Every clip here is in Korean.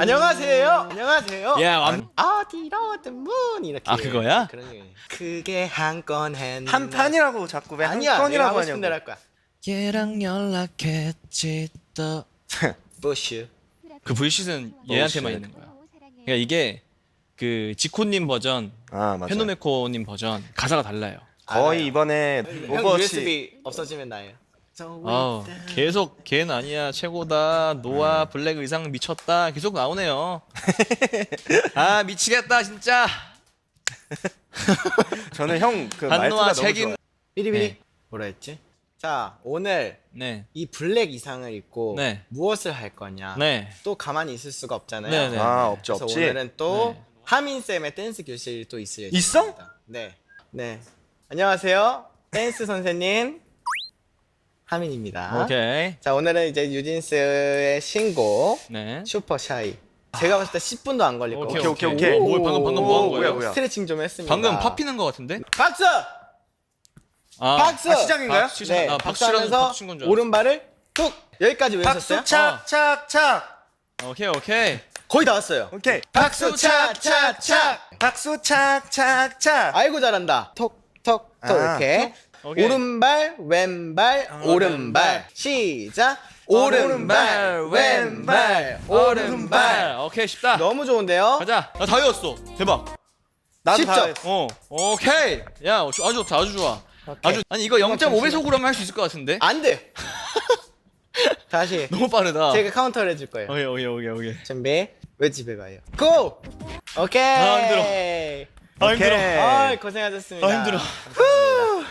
안녕하세요. 안녕하세요. 야, 완- 어디로든 문 이렇게. 아, 그거야? 그런 얘기. 그게 한 건 했나? 한 판이라고 자꾸 왜 한 아니야. 내가 건이라고 하고 싶은 하냐고. 할 거야. 얘랑 연락했지 또. 부슈. 그 불쉿은 얘한테만 있는 거야. 그러니까 이게 그 지코님 버전, 아 맞아. 페노메코님 버전 가사가 달라요. 거의 알아요. 이번에 형 오버워치 USB 없어지면 나예요. 아우 계속 걔는 아니야 최고다 노아 블랙 의상 미쳤다 계속 나오네요. 아 미치겠다 진짜. 저는 형그 한노아 말투가 너무 책임. 좋아. 비리비리. 네. 뭐라 했지? 자 오늘 네. 이 블랙 이상을 입고 네. 무엇을 할 거냐? 네. 또 가만히 있을 수가 없잖아요. 네, 네. 아 없지 그래서 없지. 오늘은 또 네. 하민 쌤의 댄스 교실이 또 있을 예정입니다. 있어? 네. 네. 안녕하세요. 댄스 선생님 하민입니다. 오케이. 자 오늘은 이제 유진스의 신곡 네. 슈퍼 샤이. 제가 봤을 때 10분도 안 걸릴 오케이 거고. 오케이, 오케이. 뭘 방금 방금 뭐한 오, 거예요? 뭐야, 뭐야. 스트레칭 좀 했습니다. 방금 팝 피는 거 같은데? 박수! 아, 박수! 아, 시작인가요? 박수 치- 네, 아, 박수라는 박수하면서 박수 친건 줄 알았어. 오른발을 뚝 여기까지 외우셨어요? 박수 착 착 착. 오케이 오케이. 거의 다 왔어요. 오케이. 박수 착 착 착. 박수 착 착 착. 아이고 잘한다. 톡 톡 톡 아, 이렇게 오케이. 오른발 왼발 오른발 시작 오른발 왼발 오른발 오케이 쉽다. 너무 좋은데요? 가자. 나 다 외웠어. 대박. 나도 했어. 어. 오케이. 야 아주 좋다 아주 좋아. 아주 아니 이거 0.5배속으로 하면 할 수 있을 것 같은데? 안 돼. 다시 너무 빠르다. 제가 카운터를 해줄 거예요. 오케이 오케이 오케이 오케이. 준비. 왜 집에 가요? 고! 오케이. 아, 힘들어. 아 힘들어. 아 고생하셨습니다. 아, 힘들어.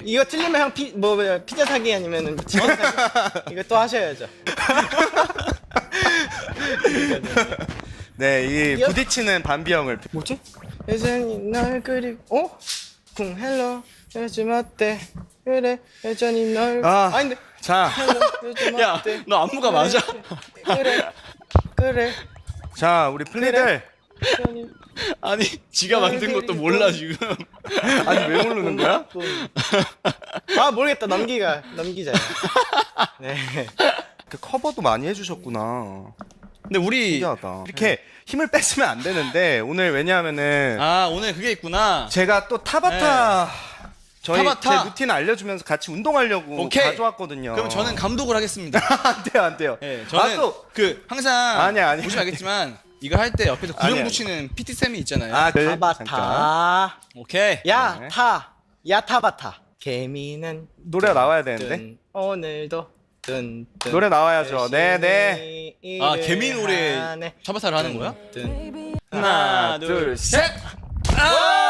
이거 틀리면 형 피, 뭐, 뭐 피자 사기 아니면 직원 사기 이거 또 하셔야죠. 네, 이 여- 부딪히는 반비형을 뭐지? 여전히 널 그리고 어? 쿵 헬로 요즘 어때? 그래 여전히 널 아. 아닌데 자, 헬로 요즘 야, 어때? 너 안무가 맞아? 그래 그래 자, 우리 플리들 여전히 아니 지가 만든 것도 몰라 지금. 아니 왜 모르는 거야? 아 모르겠다 넘기가 넘기자요. 네. 그 커버도 많이 해주셨구나. 근데 우리 신기하다. 이렇게 힘을 뺐으면 안 되는데 오늘 왜냐하면은 아 오늘 그게 있구나. 제가 또 타바타 저희 타바타. 제 루틴 알려주면서 같이 운동하려고 오케이. 가져왔거든요. 그럼 저는 감독을 하겠습니다. 안 돼요, 안 돼요. 네, 저는 아, 또 그 항상 아니야, 아니야. 보시면 알겠지만 이거 할 때 옆에서 구령 아니야. 붙이는 PT 쌤이 있잖아요. 아, 그, 잠깐. 타바타 오케이. 야 네. 타 야타바타 개미는 노래가 나와야 되는데 뜬 오늘도 뜬, 뜬 노래 나와야죠. 네, 네. 아 개미 노래 하네. 차바타를 하는 거야? 뜬. 하나 둘 셋. 아!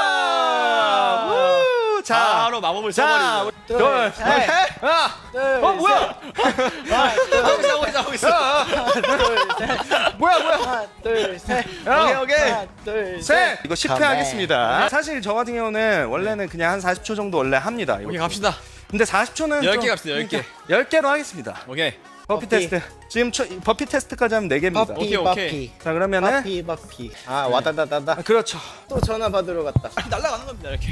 바로 마법을 자, 써버리고. 둘, 둘, 셋. 셋. 아, 둘, 어 뭐야? 하고 있어 하고 있어 하고 있어. 뭐야, 뭐야? 하나 둘 셋 오케이, 오케이. 하나 둘셋 셋. 이거 10회 컴백. 하겠습니다. 사실 저 같은 경우는 원래는 그냥 한 40초 정도 원래 합니다. 오케이 갑시다. 근데 40초는 10개 갑시다 10개. 10개로 하겠습니다. 오케이. 버피, 버피. 테스트. 지금 초, 버피 테스트까지 하면 4개입니다. 버피 오케이, 오케이. 버피 자, 그러면은 버피 버피 아 와다다다다 아, 그렇죠. 또 전화 받으러 갔다 날라가는 겁니다 이렇게.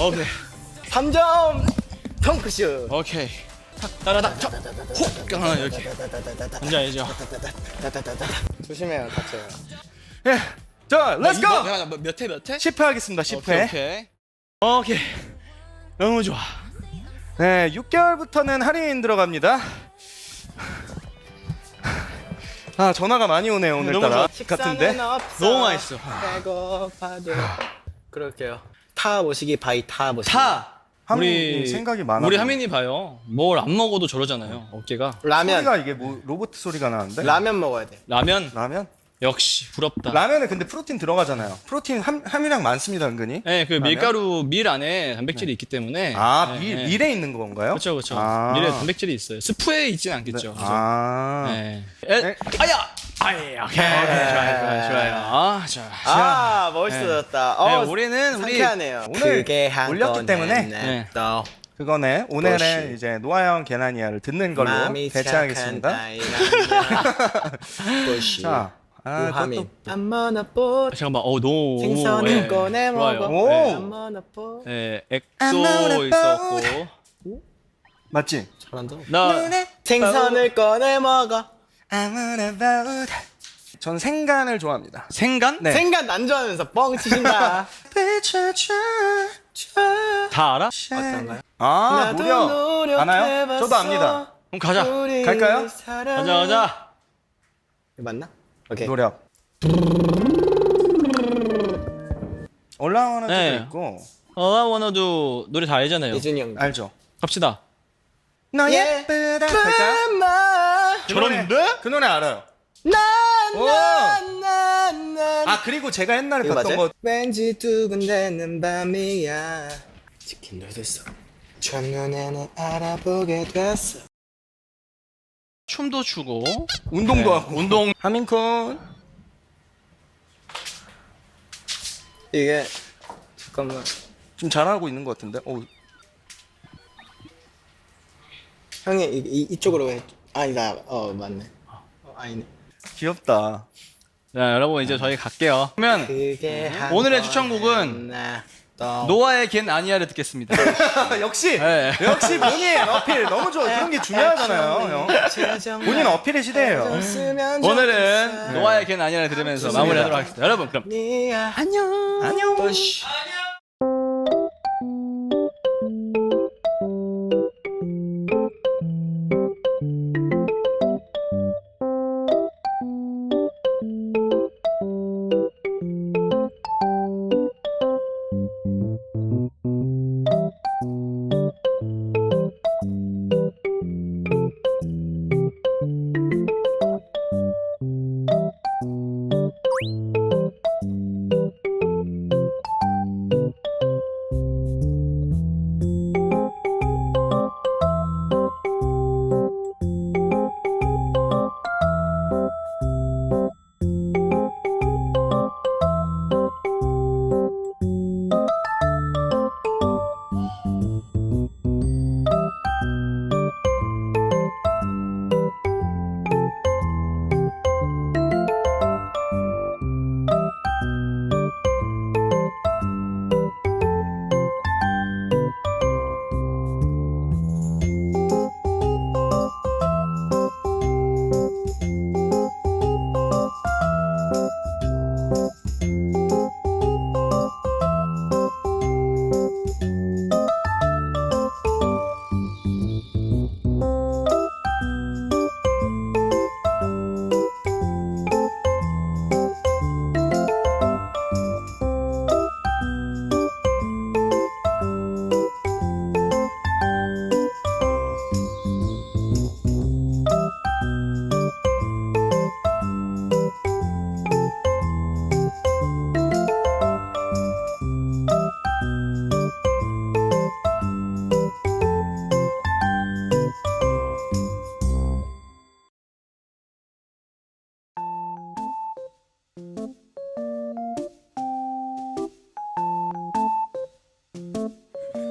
오케이. 3점 덩크슛 오케이. 따라다 턱. 훅. 하나 이렇게. 뭔지 알죠? 조심해요 다쳐요 예. 자, 렛츠 고! 몇회 몇 회? 10회 하겠습니다. 10회. 오케이 오케이. 오케이. 너무 좋아. 네, 6개월부터는 할인 들어갑니다. 아, 전화가 많이 오네요, 오늘따라. 같은데. 식사는 없어 너무 맛있어. 배고파도 그럴게요 타 모시기 바이 타 모시기 타. 하민이 생각이 많아. 우리 하민이 봐요. 뭘 안 먹어도 저러잖아요. 어깨가. 라면 소리가 이게 뭐 로봇 소리가 나는데? 라면 먹어야 돼 라면 라면? 역시 부럽다. 라면에 근데 프로틴 들어가잖아요. 프로틴 함, 함유량 많습니다, 은근히. 네, 그 라면? 밀가루 밀 안에 단백질이 있기 때문에. 아, 네, 밀, 네. 밀에 있는 건가요? 그렇죠, 그렇죠. 아. 밀에 단백질이 있어요. 스프에 있진 않겠죠. 그죠? 아. 네. 에, 네. 아야, 아야, 오케이, 오케이, 좋아요, 좋아요, 좋아요. 아, 좋아. 아 멋있어졌다 네, 어, 우리는 우리 상쾌하네요 오늘 그게 한 올렸기 건 때문에 했네. 또 그거네. 오늘은 멋이. 이제 노아형 게나니아를 듣는 걸로 마음이 대체하겠습니다. 자, 아, 우하민 뽀 잠깐만, 어, 노. 생선을 예, 꺼내 좋아요. 먹어 오. 뽀 예, not 엑소 있었고. 맞지? 잘한다 나 생선을 꺼내 먹어 I'm on about 전 생간을 좋아합니다. 생간? 네. 생각 난 좋아하면서 뻥 치신다. 다 알아? 어떤가요? 아 나도 무려 아나요? 노력해봤어. 저도 압니다. 그럼 가자. 우리 갈까요? 가자 가자. 맞나? 오케이. 노력. 올라오는 네. 때도 있고 All I wanna do 노래 다 알잖아요. 예준이 형. 알죠? 갑시다. 너 예. 예쁘다 할까요? 마그 노래- 그 노래 알아요. 오. 나나나나. 아 그리고 제가 옛날에 이거 봤던 맞아요? 거 왠지 두근대는 밤이야. 치킨도 됐어. 첫눈에는 알아보게 됐어. 춤도 추고. 운동도 네, 하고. 운동. 하민콘 이게 잠깐만. 좀 잘하고 있는 것 같은데. 오, 형이 이, 이, 이쪽으로 해 아니다 어 맞네 어, 아니네 귀엽다. 자 여러분 이제 저희 갈게요. 그러면 그게 한 오늘의 추천곡은 나 또. 노아의 걘 아니야를 듣겠습니다. 역시 네. 역시 본인 어필 너무 좋아. 그런 게 중요하잖아요. 형. 본인 어필의 시대예요. 오늘은 노아의 걘 아니야를 들으면서 좋습니다. 마무리하도록 하겠습니다. 여러분 그럼 안녕 안녕.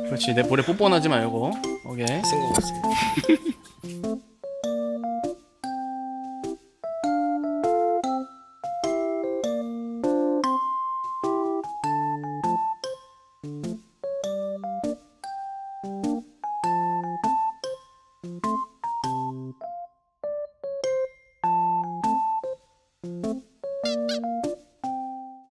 그렇지 내 볼에 뽀뽀는 하지 말고. 오케이. 쓴거 같습니다